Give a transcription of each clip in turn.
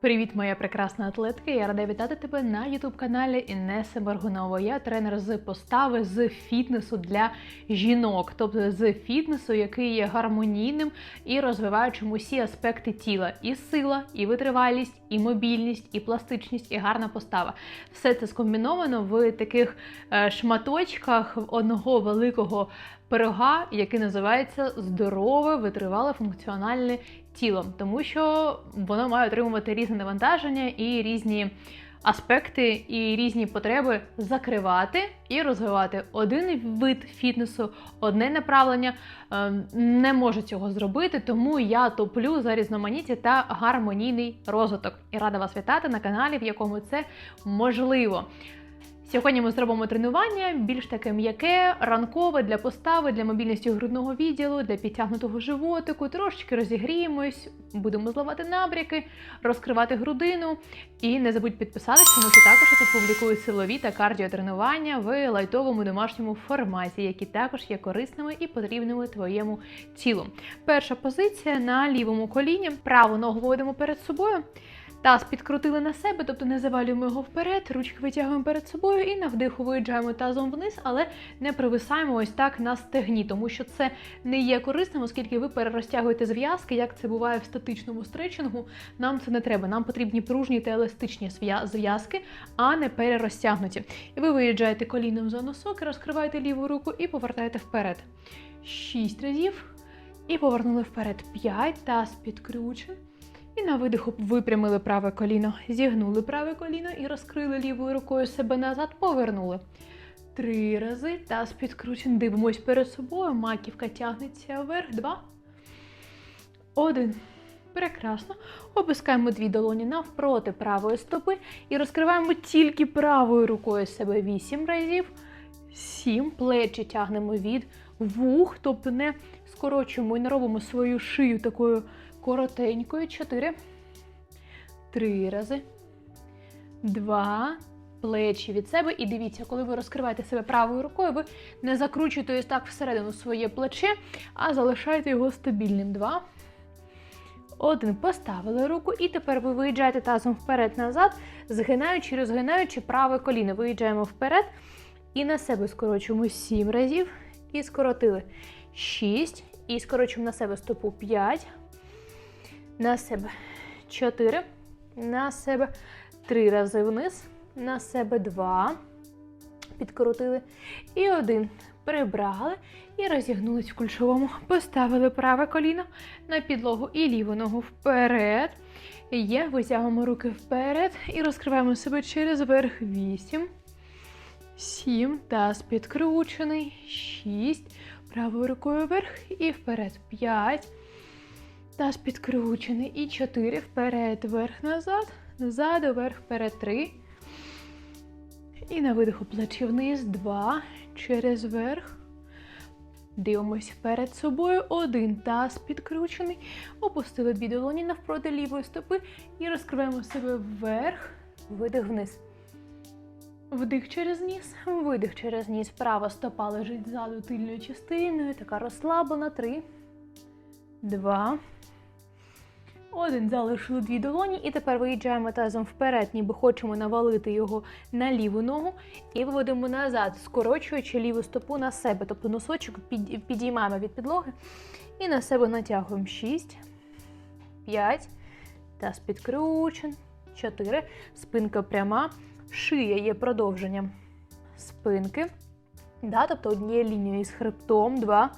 Привіт, моя прекрасна атлетка! Я рада вітати тебе на ютуб-каналі Інеси Моргунова. Я тренер з постави з фітнесу для жінок, тобто з фітнесу, який є гармонійним і розвиваючим усі аспекти тіла: і сила, і витривалість, і мобільність, і пластичність, і гарна постава. Все це скомбіновано в таких е, шматочках одного великого пирога, який називається здорове, витривале функціональне тіло, тому що воно має отримувати різне навантаження і різні аспекти і різні потреби закривати і розвивати. Один вид фітнесу, одне направлення е, не може цього зробити, тому я топлю за різноманіття та гармонійний розвиток. І рада вас вітати на каналі, в якому це можливо. Сьогодні ми зробимо тренування більш таке м'яке, ранкове для постави, для мобільності грудного відділу, для підтягнутого животику. Трошечки розігріємось, будемо зливати набряки, розкривати грудину. І не забудь підписатися, тому що також я тут публікую силові та кардіотренування в лайтовому домашньому форматі, які також є корисними і потрібними твоєму тілу. Перша позиція на лівому коліні. Праву ногу вводимо перед собою. Таз підкрутили на себе, тобто не завалюємо його вперед, ручки витягуємо перед собою і на вдиху виїжджаємо тазом вниз, але не привисаємо ось так на стегні, тому що це не є корисним, оскільки ви перерозтягуєте зв'язки, як це буває в статичному стретчингу. Нам це не треба. Нам потрібні пружні та еластичні зв'язки, а не перерозтягнуті. І ви виїжджаєте коліном за носок, розкриваєте ліву руку і повертаєте вперед. Шість разів. І повернули вперед. П'ять. Таз підкручен. І на видиху випрямили праве коліно, зігнули праве коліно і розкрили лівою рукою себе назад, повернули. Три рази. Таз підкручен. Дивимось перед собою. Маківка тягнеться вверх. Два. Один. Прекрасно. Опускаємо дві долоні навпроти правої стопи і розкриваємо тільки правою рукою себе вісім разів. Сім. Плечі тягнемо від вух, тобто не скорочуємо і не робимо свою шию такою коротенькою. Чотири. Три рази. Два. Плечі від себе. І дивіться, коли ви розкриваєте себе правою рукою, ви не закручуєте ось так всередину своє плече, а залишаєте його стабільним. Два. Один. Поставили руку. І тепер ви виїжджаєте тазом вперед-назад, згинаючи, розгинаючи праве коліно. Виїжджаємо вперед і на себе скорочуємо сім разів. І скоротили. Шість. І скорочуємо на себе стопу 5. На себе 4. На себе 3 рази вниз. На себе 2. Підкрутили. І 1. Прибрали і розігнулись в кульшовому. Поставили праве коліно на підлогу і ліву ногу вперед. Є, витягуємо руки вперед і розкриваємо себе через верх 8. 7. Таз підкручений. 6. Правою рукою вверх і вперед. 5. Таз підкручений. І 4. Вперед, вверх, назад. Назад, вверх, вперед. 3. І на видиху плечі вниз. 2. Через верх. Дивимось перед собою. Один таз підкручений. Опустили дві долоні навпроти лівої стопи і розкриваємо себе вверх. Видих вниз. Вдих через ніс, видих через ніс. Права стопа лежить ззаду тильною частиною. Така розслаблена. Три, два. Один. Залишили дві долоні. І тепер виїжджаємо тазом вперед, ніби хочемо навалити його на ліву ногу. І виводимо назад, скорочуючи ліву стопу на себе. Тобто носочок підіймаємо від підлоги і на себе натягуємо. Шість, п'ять. Таз підкручен. Чотири. Спинка пряма. Шия є продовженням спинки. Да, тобто однією лінією з хребтом. Два.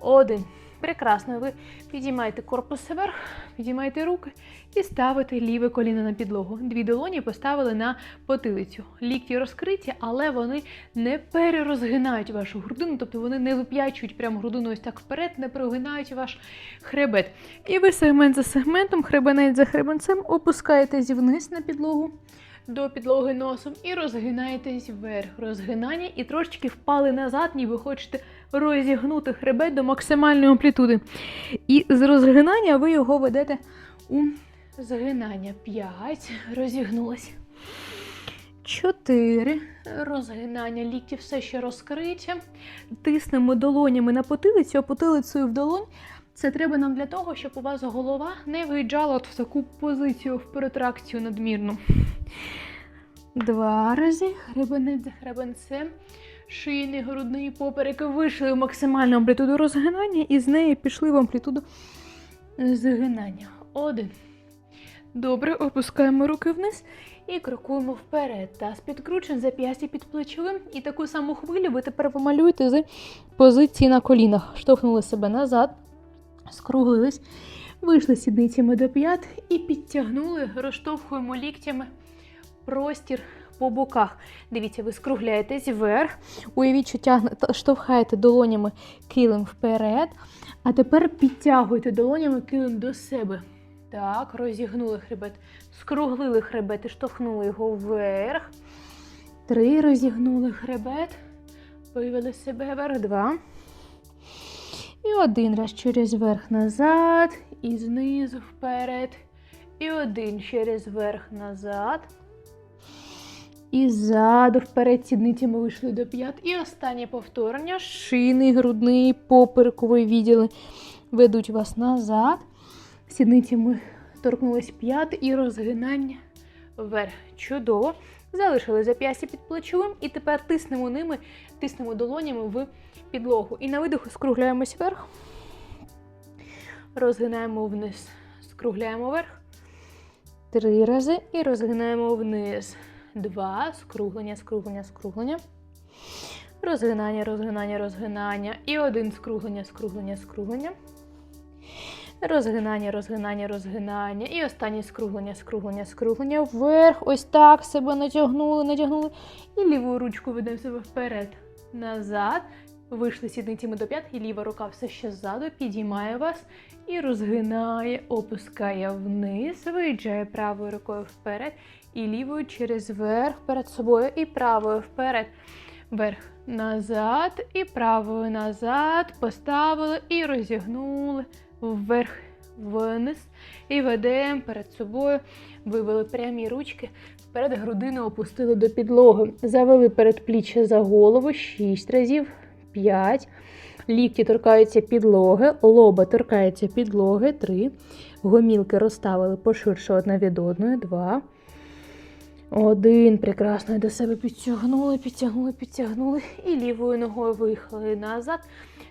Один. Прекрасно. Ви підіймаєте корпус вверх, підіймаєте руки і ставите ліве коліно на підлогу. Дві долоні поставили на потилицю. Лікті розкриті, але вони не перерозгинають вашу грудину, тобто вони не вип'ячують прямо грудину ось так вперед, не прогинають ваш хребет. І ви сегмент за сегментом, хребенець за хребенцем опускаєтесь вниз на підлогу до підлоги носом і розгинаєтесь вверх. Розгинання і трошечки впали назад, ніби хочете розігнути хребет до максимальної амплітуди. І з розгинання ви його ведете у згинання. 5. Розігнулась. 4. Розгинання. Лікті все ще розкриті. Тиснемо долонями на потилицю, а потилицею в долонь Це треба нам для того, щоб у вас голова не виїжджала в таку позицію в протракцію надмірну. Два рази. Хребенець хребенцем. Шийний, грудний поперек вийшли в максимальну амплітуду розгинання і з неї пішли в амплітуду згинання. Один. Добре, опускаємо руки вниз і крокуємо вперед. Таз підкручен, зап'ястя під плечовим. І таку саму хвилю ви тепер помалюєте з позиції на колінах. Штовхнули себе назад, скруглились, вийшли сідницями до п'ят і підтягнули, розштовхуємо ліктями простір по боках. Дивіться, ви скругляєтесь вверх. Уявіть, що тягнете, штовхаєте долонями килим вперед. А тепер підтягуйте долонями килим до себе. Так, розігнули хребет, скруглили хребет і штовхнули його вверх. Три, розігнули хребет, вивели себе вверх. Два. І один раз через верх назад, і знизу вперед. І один через верх назад. І ззаду вперед сідницями вийшли до п'ят. І останнє повторення. Шийний, грудний, поперековий відділи ведуть вас назад. Сідницями торкнулись п'ят і розгинання вверх. Чудово. Залишили зап'ястя під плечовим і тепер тиснемо ними, тиснемо долонями в підлогу. І на видиху скругляємось вверх. Розгинаємо вниз. Скругляємо вверх. Три рази і розгинаємо вниз. Два. Скруглення, скруглення, скруглення. Розгинання, розгинання, розгинання. І один скруглення, скруглення, скруглення. Розгинання, розгинання, розгинання. І останнє скруглення, скруглення, скруглення. Вверх. Ось так себе натягнули, натягнули. І ліву ручку ведемо себе вперед. Назад. Вийшли сідницями до п'ят, і ліва рука все ще ззаду, підіймає вас і розгинає, опускає вниз, виїжджає правою рукою вперед і лівою через верх перед собою, і правою вперед. Вверх назад, і правою назад. Поставили і розігнули вверх вниз. І ведемо перед собою. Вивели прямі ручки. Вперед грудину опустили до підлоги. Завели передпліччя за голову 6 разів. 5. Лікті торкаються підлоги, лоба торкається підлоги. 3. Гомілки розставили поширше одна від одної. 2. Один. Прекрасно. До себе підтягнули, підтягнули, підтягнули. І лівою ногою виїхали назад.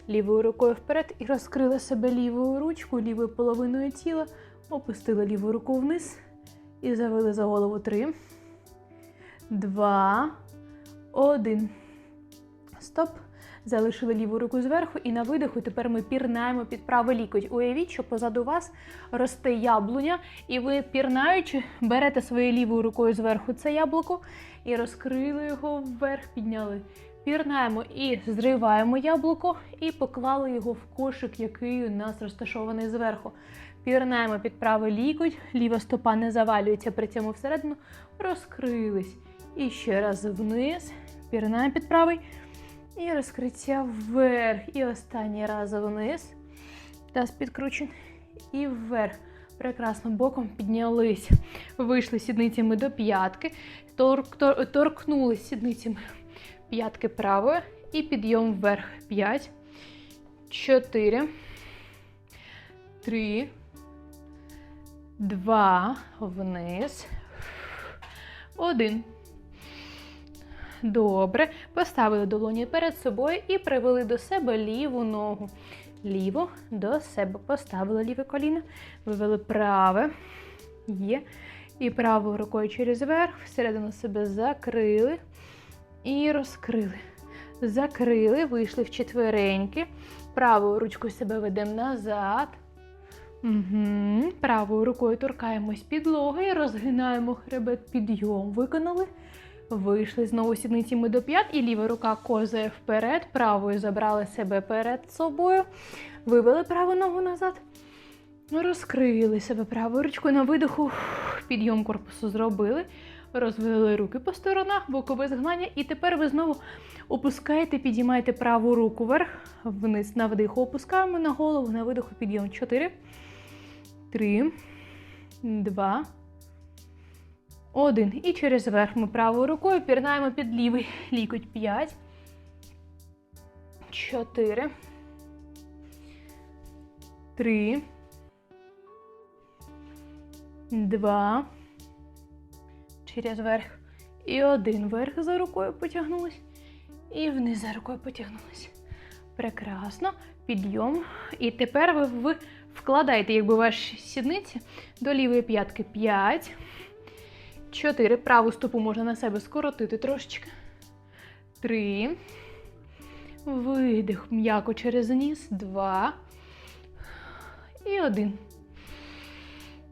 Лівою рукою вперед і розкрили себе лівою ручкою, лівою половиною тіла. Опустили ліву руку вниз. І завели за голову. 3. 2. 1. Стоп. Залишили ліву руку зверху і на видиху тепер ми пірнаємо під правий лікоть. Уявіть, що позаду вас росте яблуня, і ви пірнаючи, берете своєю лівою рукою зверху це яблуко і розкрили його вверх, підняли. Пірнаємо і зриваємо яблуко, і поклали його в кошик, який у нас розташований зверху. Пірнаємо під правий лікоть, ліва стопа не завалюється при цьому всередину. Розкрились. І ще раз вниз. Пірнаємо під правий. І розкриття вверх. І останній раз вниз. Таз підкручений. І вверх. Прекрасно боком піднялись. Вийшли сідницями до п'ятки. Торк, тор, торкнулись сідницями п'ятки правої. І підйом вверх. 5, 4, 3, 2, вниз. 1. Добре. Поставили долоні перед собою і привели до себе ліву ногу. Ліву до себе поставили ліве коліно. Вивели праве. Є. І правою рукою через верх. Всередину себе закрили. І розкрили. Закрили, вийшли в четвереньки. Правою ручкою себе ведемо назад. Угу. Правою рукою торкаємось підлоги розгинаємо хребет підйом. Виконали. Вийшли знову сідницями до п'ят, і ліва рука козає вперед, правою забрали себе перед собою, вивели праву ногу назад, розкрили себе правою ручкою. На видиху, підйом корпусу зробили, розвели руки по сторонах, бокове згнання, і тепер ви знову опускаєте, підіймаєте праву руку вверх, вниз. На вдиху опускаємо на голову, на видиху підйом. 4, 3, 2, один. І через верх ми правою рукою пірнаємо під лівий лікоть. 5, 4, три, два, через верх. І один верх за рукою потягнулись. І вниз за рукою потягнулись. Прекрасно. Підйом. І тепер ви вкладаєте, якби ваші сідниці до лівої п'ятки. П'ять. Чотири. Праву стопу можна на себе скоротити трошечки. Три. Видих м'яко через ніс. Два. І один.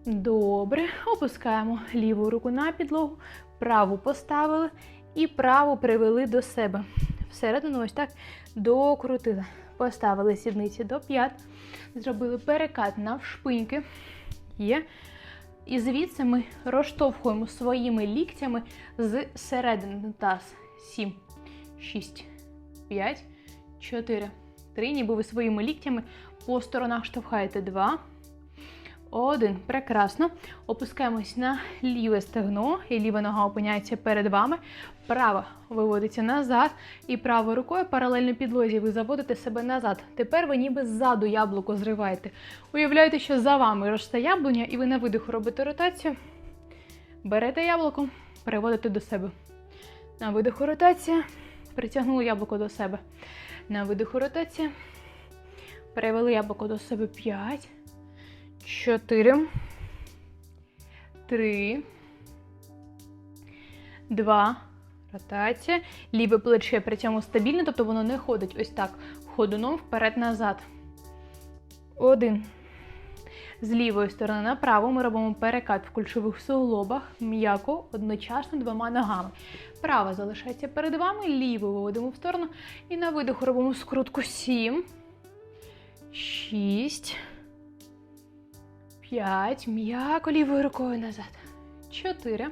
Добре. Опускаємо ліву руку на підлогу, праву поставили і праву привели до себе. Всередину ось так докрутили. Поставили сідниці до п'ят, зробили перекат навшпиньки. Є. І звідси ми розштовхуємо своїми ліктями з середини таз. Сім, шість, п'ять, чотири, три. Ніби ви своїми ліктями по сторонах штовхаєте. Два. Один. Прекрасно. Опускаємось на ліве стегно, і ліва нога опиняється перед вами. Права виводиться назад, і правою рукою паралельно підлозі ви заводите себе назад. Тепер ви ніби ззаду яблуко зриваєте. Уявляєте, що за вами росте яблуня, і ви на видиху робите ротацію. Берете яблуко, переводите до себе. На видиху ротація. Притягнули яблуко до себе. На видиху ротація. Перевели яблуко до себе 5. Чотири. Три. Два. Ротація. Ліве плече при цьому стабільне, тобто воно не ходить ось так ходуном вперед-назад. Один. З лівої сторони направо ми робимо перекат в кульшових суглобах, м'яко, одночасно двома ногами. Права залишається перед вами, ліву виводимо в сторону. І на видиху робимо скрутку 7. 6. 5. М'яко лівою рукою назад. 4.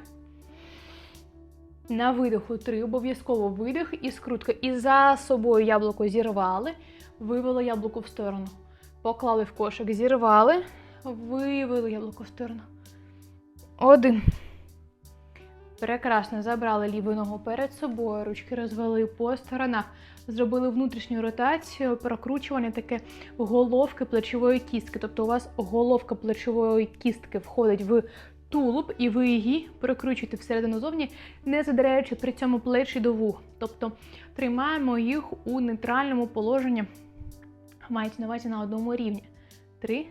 На видиху 3. Обов'язково видих і скрутка. І за собою яблуко зірвали. Вивели яблуко в сторону. Поклали в кошик, зірвали. Вивели яблуко в сторону. Один. Прекрасно. Забрали ліву ногу перед собою. Ручки розвели по сторонах. Зробили внутрішню ротацію, прокручування таке головки плечової кістки. Тобто у вас головка плечової кістки входить в тулуб, і ви її прокручуєте всередину зовні, не задираючи при цьому плечі до вух. Тобто тримаємо їх у нейтральному положенні. Мається на увазі на одному рівні. Три,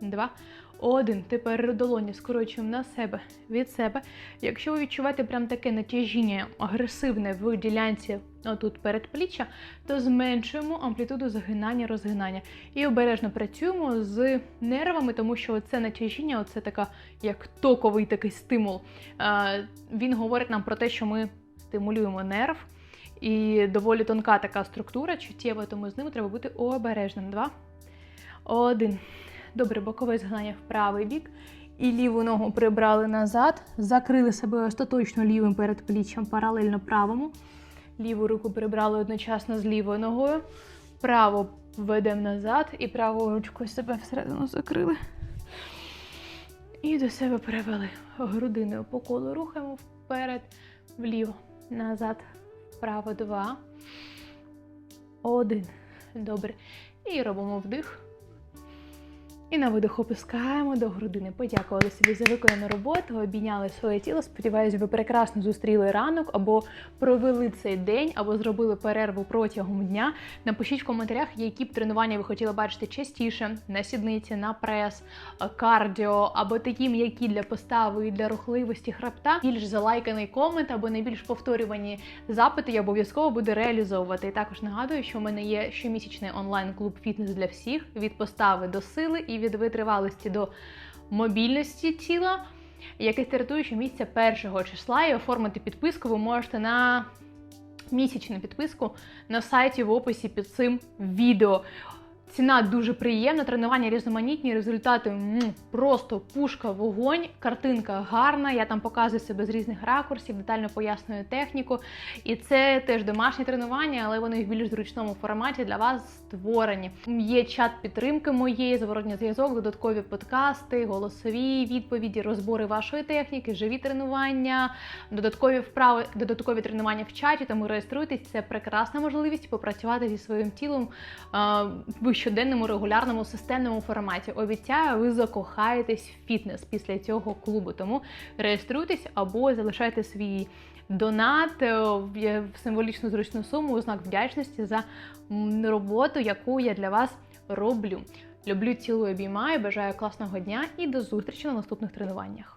два, один. Тепер долоні скорочуємо на себе від себе. Якщо ви відчуваєте прям таке натяжіння агресивне в ділянці отут передпліччя, то зменшуємо амплітуду загинання, розгинання. І обережно працюємо з нервами, тому що це натяжіння, це така як токовий такий стимул. Е, Він говорить нам про те, що ми стимулюємо нерв. І доволі тонка така структура, чуттєва, тому з ними треба бути обережним. Два. Один. Добре, бокове згинання в правий бік. І ліву ногу прибрали назад, закрили себе остаточно лівим передпліччям паралельно правому. Ліву руку прибрали одночасно з лівою ногою. Право ведемо назад і правою ручкою себе всередину закрили. І до себе перевели. Грудиною по колу рухаємо вперед, вліво, назад, вправо, два. Один. Добре. І робимо вдих. І на видих опускаємо до грудини. Подякували собі за виконану роботу, обійняли своє тіло. Сподіваюся, ви прекрасно зустріли ранок, або провели цей день, або зробили перерву протягом дня. Напишіть в коментарях, які б тренування ви хотіли бачити частіше на сідниці, на прес, кардіо, або такі м'які для постави і для рухливості хребта. Більш залайканий комент або найбільш повторювані запити я обов'язково буду реалізовувати. І також нагадую, що в мене є щомісячний онлайн-клуб фітнес для всіх від постави до сили і від витривалості до мобільності тіла, яке стартує щомісяця першого числа. І оформити підписку ви можете на місячну підписку на сайті в описі під цим відео. Ціна дуже приємна, тренування різноманітні, результати м, просто пушка, вогонь, картинка гарна. Я там показую себе з різних ракурсів, детально пояснюю техніку. І це теж домашні тренування, але вони в більш зручному форматі для вас створені. Є чат підтримки моєї, зворотній зв'язок, додаткові подкасти, голосові відповіді, розбори вашої техніки, живі тренування, додаткові вправи, додаткові тренування в чаті. Тому реєструйтесь. Це прекрасна можливість попрацювати зі своїм тілом. Щоденному, регулярному, системному форматі. Обіцяю, ви закохаєтесь в фітнес після цього клубу. Тому реєструйтесь або залишайте свій донат е, в символічну зручну суму у знак вдячності за роботу, яку я для вас роблю. Люблю, цілую, обіймаю, бажаю класного дня і до зустрічі на наступних тренуваннях.